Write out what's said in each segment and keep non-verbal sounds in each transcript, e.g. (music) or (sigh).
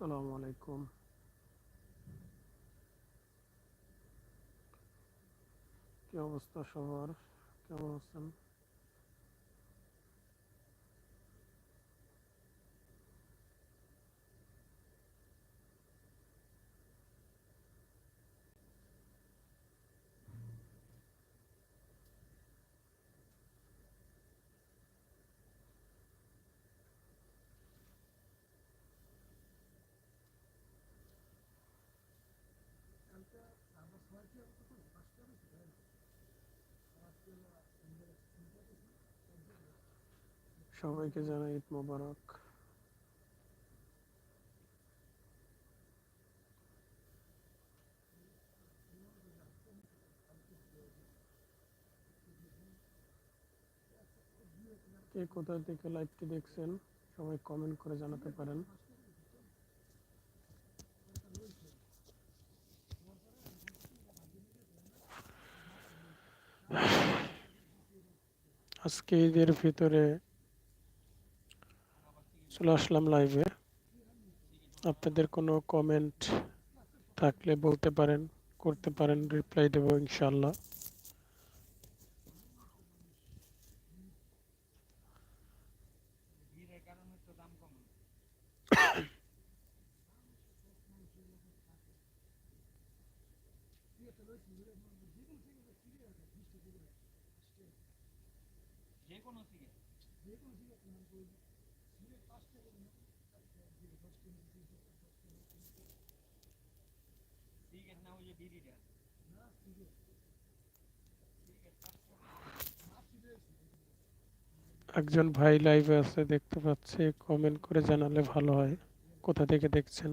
আসসালামু আলাইকুম। কি অবস্থা সবার? কেমন আছেন? সবাইকে জানাই ঈদ মোবারক কে কোথা থেকে লাইভটি দেখছেন সবাই কমেন্ট করে জানাতে পারেন আজকে ঈদের ভিতরে চলে আসলাম লাইভে আপনাদের কোনো কমেন্ট থাকলে বলতে পারেন করতে পারেন রিপ্লাই দেবো ইনশাল্লাহ একজন ভাই লাইভে আছে দেখতে পাচ্ছি কমেন্ট করে জানালে ভালো হয়। কোথা থেকে দেখছেন?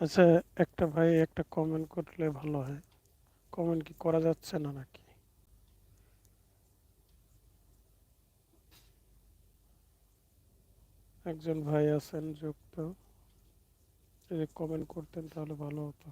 আচ্ছা একটা ভাই একটা কমেন্ট করলে ভালো হয়। কমেন্ট কি করা যাচ্ছে না নাকি? একজন ভাই আছেন, যুক্ত। যদি কমেন্ট করতেন তাহলে ভালো হতো।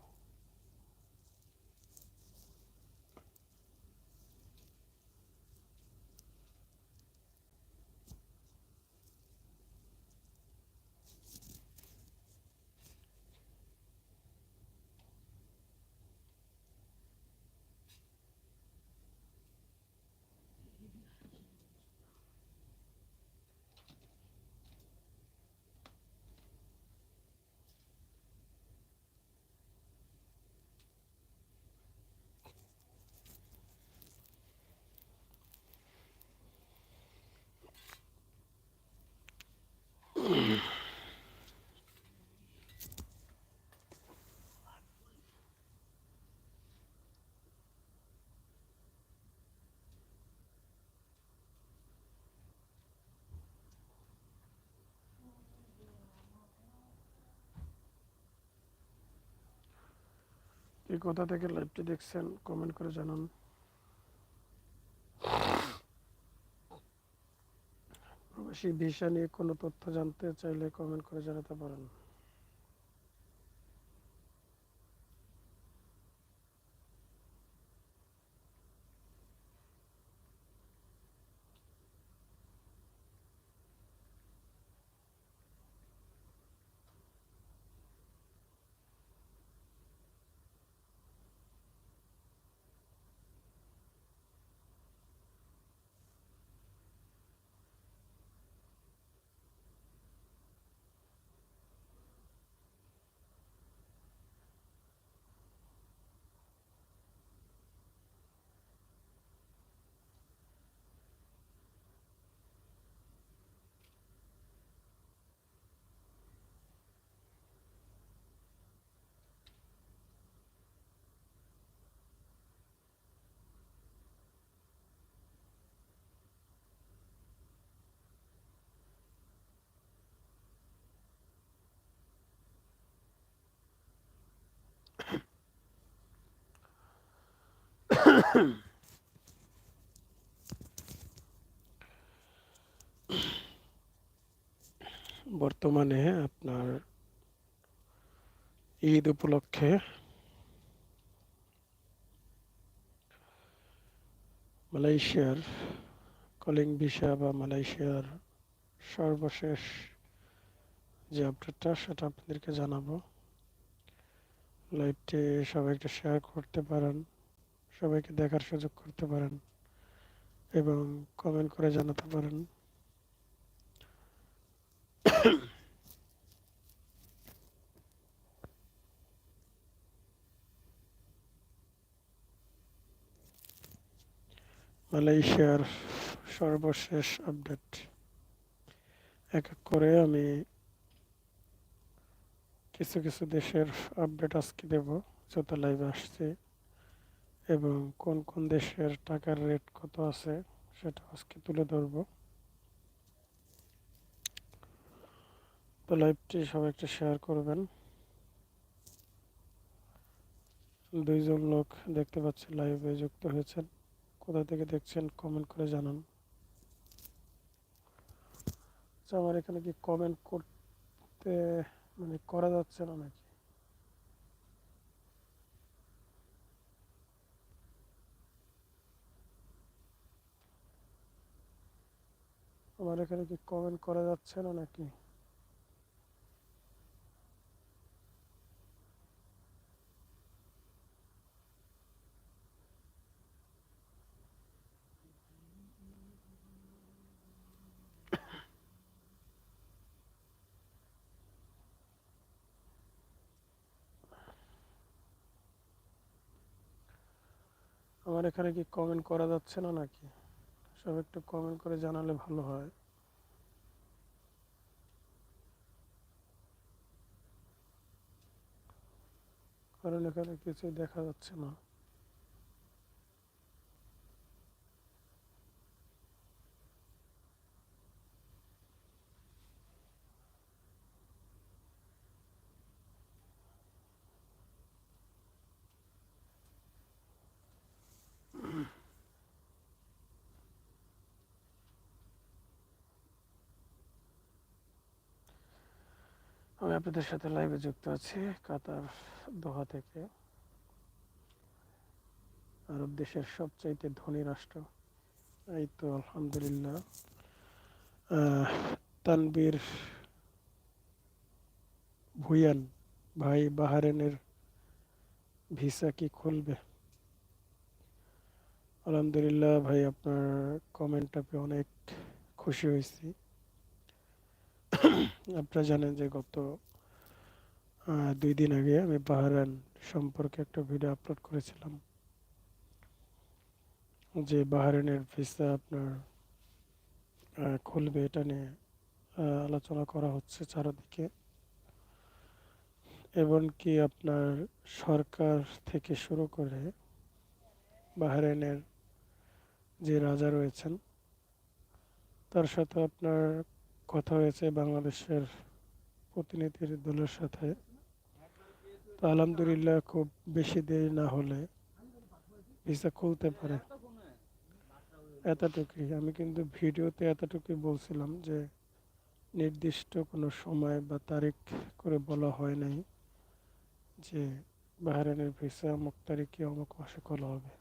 কে কোথা থেকে লাইভটি দেখছেন কমেন্ট করে জানান। প্রবাসী ভিসা নিয়ে কোনো তথ্য জানতে চাইলে কমেন্ট করে জানাতে পারেন। (coughs) বর্তমানে আপনার ঈদ উপলক্ষে মালয়েশিয়ার কলিং ভিসা বা মালয়েশিয়ার সর্বশেষ যে আপডেটটা সেটা আপনাদেরকে জানাব। লাইভটি সবাই সবাইকে শেয়ার করতে পারেন। সবাইকে দেখার সুযোগ করতে পারেন এবং কমেন্ট করে জানাতে পারেন। মালয়েশিয়ার সর্বশেষ আপডেট। এক এক করে আমি কিছু কিছু দেশের আপডেট আজকে দেব, যত লাইভ আসছে। এবং কোন কোন দেশের টাকার রেট কত আছে সেটা আজকে তুলে ধরব। তো লাইভটি সবাই একটু শেয়ার করবেন। দুইজন লোক দেখতে পাচ্ছি লাইভে যুক্ত হয়েছেন। কোথা থেকে দেখছেন কমেন্ট করে জানান। আচ্ছা আমার এখানে কি কমেন্ট করতে মানে করা যাচ্ছে না নাকি? আমার এখানে কি কমেন্ট করা যাচ্ছে না নাকি? আমার এখানে কি কমেন্ট করা যাচ্ছে না নাকি? সব একটু কমেন্ট করে জানালে ভালো হয়। কারণ এখানে কিছুই দেখা যাচ্ছে না। আমি আপনাদের সাথে লাইভে যুক্ত আছি, কাতার, দোহা থেকে। আরব দেশের সবচাইতে ধনী রাষ্ট্র। এই তো আলহামদুলিল্লাহ। তানবীর ভুয়ান ভাই বাহারেনের ভিসা কি খুলবে? আলহামদুলিল্লাহ ভাই, আপনার কমেন্টটা পেয়ে অনেক খুশি হয়েছি। (coughs) আপনারা জানেন যে গত দুই দিন আগে আমি বাহারান সম্পর্কে একটা ভিডিও আপলোড করেছিলাম। যে বাহারানের ভিসা আপনার খুলবে এটা নিয়ে আলোচনা করা হচ্ছে চারদিকে। এমনকি আপনার সরকার থেকে শুরু করে বাহারানের যে রাজা রয়েছেন, তার সাথে আপনার কথা হয়েছে বাংলাদেশের প্রতিনিধির দলের সাথে। তো আলহামদুলিল্লাহ খুব বেশি দেরি না হলে ভিসা খুলতে পারে। এতটুকুই। আমি কিন্তু ভিডিওতে এতটুকুই বলছিলাম যে, নির্দিষ্ট কোনো সময় বা তারিখ করে বলা হয় নাই যে বাহারানের ভিসা অমুক তারিখে অমুক মাসে খোলা হবে।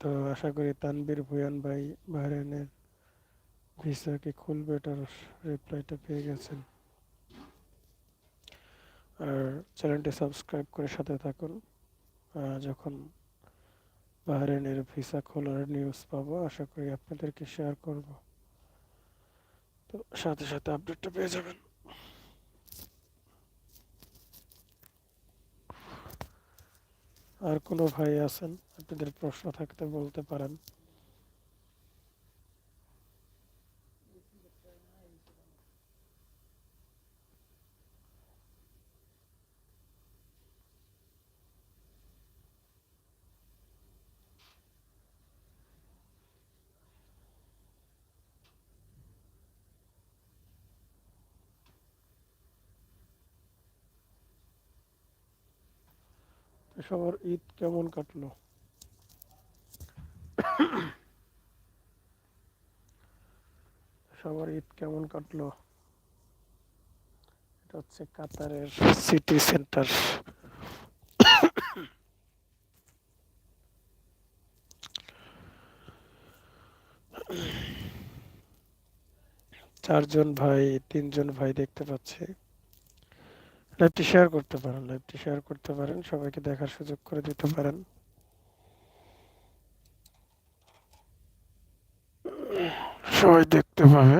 তো আশা করি তানবীর ভুয়ান ভাই বাহারানের ভিসা কি খুলবে এটার রিপ্লাইটা পেয়ে গেছেন। আর চ্যানেলটি সাবস্ক্রাইব করে সাথে থাকুন। যখন বাহরেনের ভিসা খোলার নিউজ পাবো, আশা করি আপনাদেরকে শেয়ার করব। তো সাথে সাথে আপডেটটা পেয়ে যাবেন। আর কোনো ভাই আছেন? আপনাদের প্রশ্ন থাকতে বলতে পারেন। সবার ঈদ কেমন কাটলো? সবার ঈদ কেমন কাটলো? এটা হচ্ছে কাতারের সিটি সেন্টার চারজন ভাই, তিনজন ভাই দেখতে পাচ্ছি। লাইভটি শেয়ার করতে পারেন লাইভটি শেয়ার করতে পারেন, সবাইকে দেখার সুযোগ করে দিতে পারেন। সবাই দেখতে পাবে।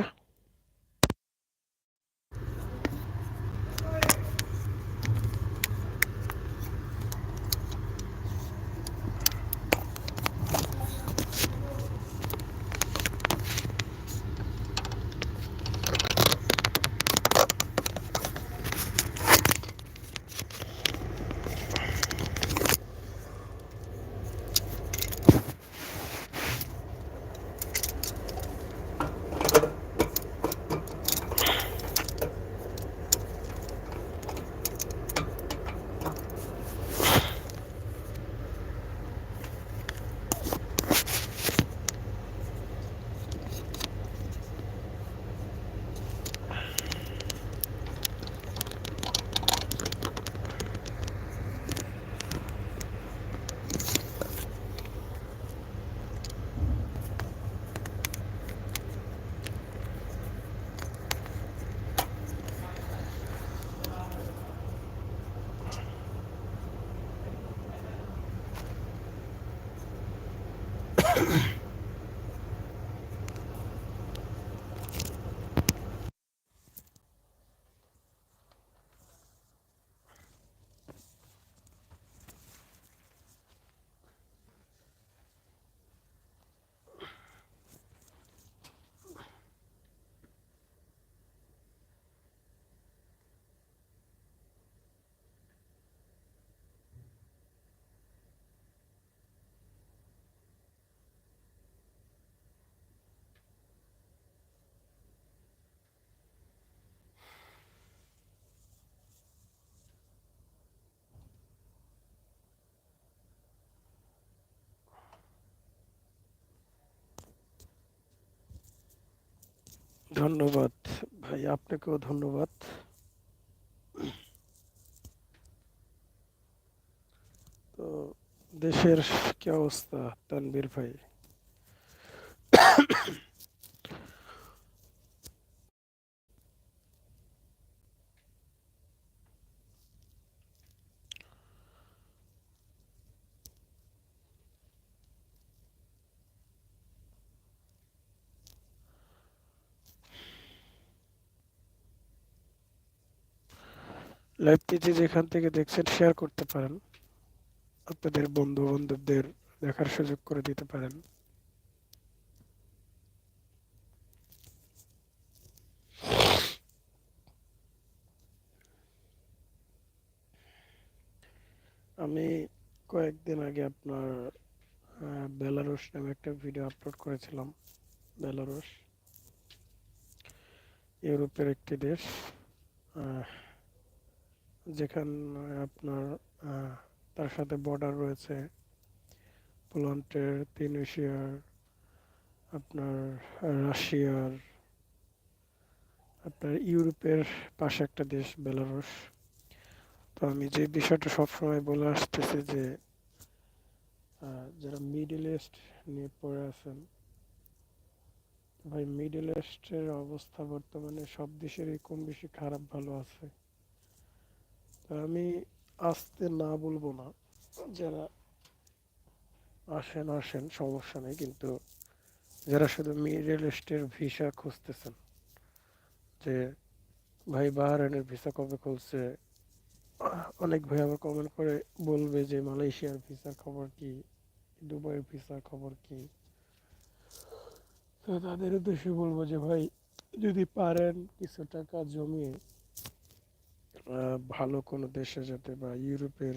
ধন্যবাদ। ভাই আপনাকেও ধন্যবাদ। তো দেশের কি অবস্থা তানবীর ভাই? লাইভটি যে যেখান থেকে দেখছেন শেয়ার করতে পারেন। আপনাদের বন্ধু বান্ধবদের দেখার সুযোগ করে দিতে পারেন। আমি কয়েকদিন আগে আপনার আহ, বেলারুশ নামে একটা ভিডিও আপলোড করেছিলাম। বেলারুশ ইউরোপের একটি দেশ। যেখানে আপনার তার সাথে বর্ডার রয়েছে পোল্যান্ডের তিউনিশিয়ার আপনার রাশিয়ার আপনার ইউরোপের পাশে একটা দেশ বেলারুশ তো আমি যে বিষয়টা সবসময় বলে আসতেছি যে যারা মিডল ইস্ট নিয়ে পড়ে আছেন, ভাই মিডল ইস্টের অবস্থা বর্তমানে সব দেশেরই কম বেশি খারাপ, ভালো আছে? আমি আসতে না বলব না, যারা আসেন আসেন, সমস্যা নেই, কিন্তু যারা শুধু মিডল ইস্টের ভিসা খুঁজতেছেন, যে ভাই বাহারানের ভিসা কবে খুলছে, অনেক ভাই আবার কমেন্ট করে বলবে যে মালয়েশিয়ার ভিসার খবর কি, দুবাইয়ের ভিসার খবর কি। তো তাদের উদ্দেশ্যে বলব যে ভাই যদি পারেন কিছু টাকা জমিয়ে ভালো কোনো দেশে যেতে বা ইউরোপের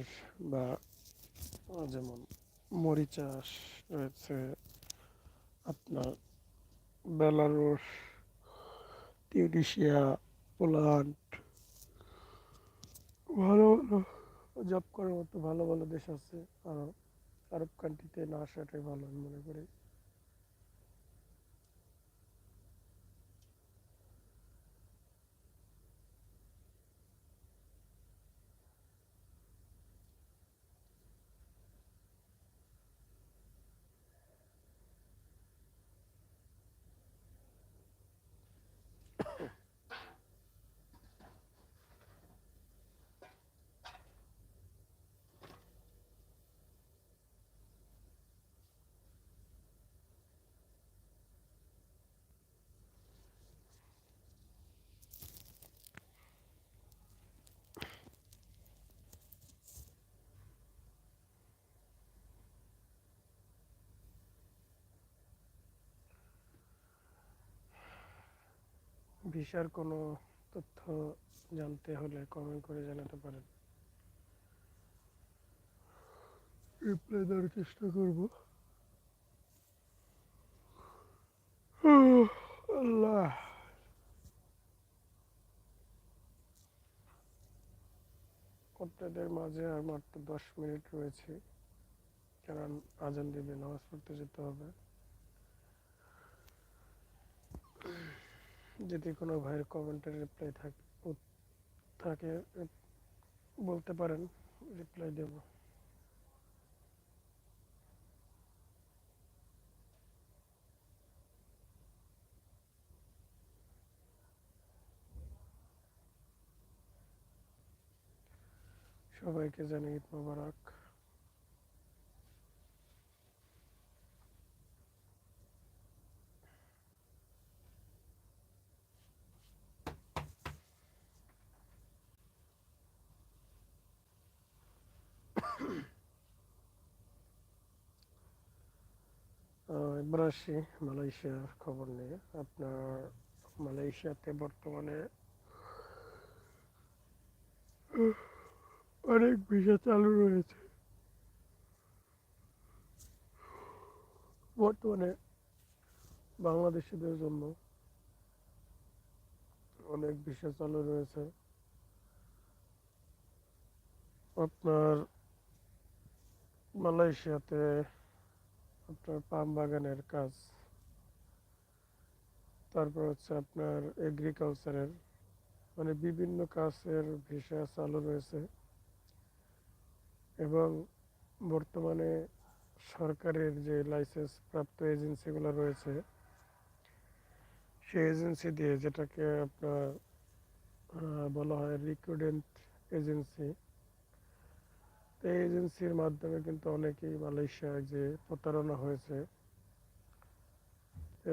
বা যেমন মরিচাস রয়েছে, আপনার বেলারুশ তিউনিশিয়া পোল্যান্ড, ভালো ভালো জব করার মতো ভালো ভালো দেশ আছে, আর আরব কান্ট্রিতে না আসাটাই ভালো আমি মনে করি। ভিসার কোনো তথ্য জানতে হলে কমেন্ট করে জানাতে পারেন। রিপ্লাই দেওয়ার চেষ্টা করব। আল্লাহ। আপনাদের মাঝে আর মাত্র দশ মিনিট রয়েছে। কারণ আজান দিবে নামাজ পড়তে যেতে হবে। যদি কোনো ভাইয়ের কমেন্টের রিপ্লাই থাকে থাকে, বলতে পারেন রিপ্লাই দেব। সবাইকে জানাই ঈদ মোবারক। এবার আসি মালয়েশিয়ার খবর নিয়ে আপনার মালয়েশিয়াতে বর্তমানে অনেক ভিসা চালু রয়েছে। বর্তমানে বাংলাদেশিদের জন্য অনেক ভিসা চালু রয়েছে। আপনার মালয়েশিয়াতে আপনার পাম বাগানের কাজ। তারপর হচ্ছে আপনার এগ্রিকালচারের মানে বিভিন্ন কাজের ভিসা চালু রয়েছে। এবং বর্তমানে সরকারের যে লাইসেন্স প্রাপ্ত এজেন্সিগুলো রয়েছে, সেই এজেন্সি দিয়ে যেটাকে আপনার বলা হয় রিক্রুটেন্ট এজেন্সি তো এই এজেন্সির মাধ্যমে কিন্তু অনেকেই মালয়েশিয়ায় যে প্রতারণা হয়েছে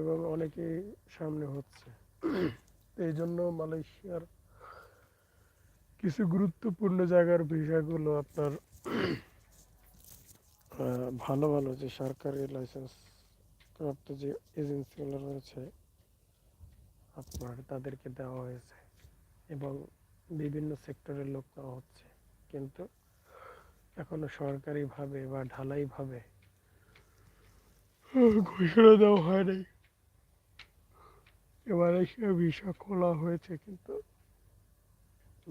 এবং অনেকেই সামনে হচ্ছে। এই জন্য মালয়েশিয়ার কিছু গুরুত্বপূর্ণ জায়গার ভিসাগুলো আপনার ভালো ভালো যে সরকারি লাইসেন্স প্রাপ্ত যে এজেন্সিগুলো রয়েছে, আপনার তাদেরকে দেওয়া হয়েছে এবং বিভিন্ন সেক্টরের লোক নেওয়া হচ্ছে। কিন্তু এখনও সরকারিভাবে বা ঢালাইভাবে? ঘোষণা দেওয়া হয় নাই। এবারে সে ভিসা খোলা হয়েছে কিন্তু।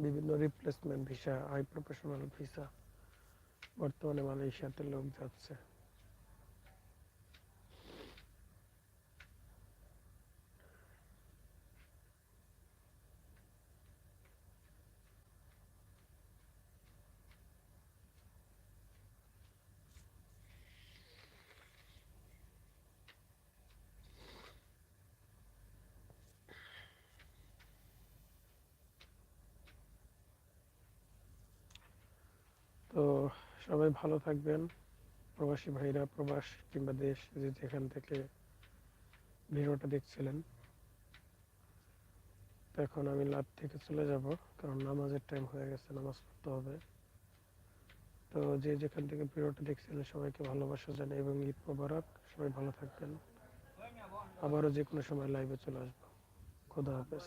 বিভিন্ন রিপ্লেসমেন্ট ভিসা আই প্রফেশনাল ভিসা বর্তমানে মালয়েশিয়াতে লোক যাচ্ছে। তো সবাই ভালো থাকবেন। প্রবাসী ভাইরা, প্রবাস কিংবা দেশ যে যেখান থেকে ভিডিওটা দেখছিলেন। তো এখন আমি লাভ থেকে চলে যাব, কারণ নামাজের টাইম হয়ে গেছে, নামাজ পড়তে হবে। তো যে যেখান থেকে ভিডিওটা দেখছিলেন, সবাইকে ভালোবাসা জানাই এবং ঈদ মোবারক। সবাই ভালো থাকবেন। আবারও যে কোনো সময় লাইভে চলে আসব। খোদা হাফেজ।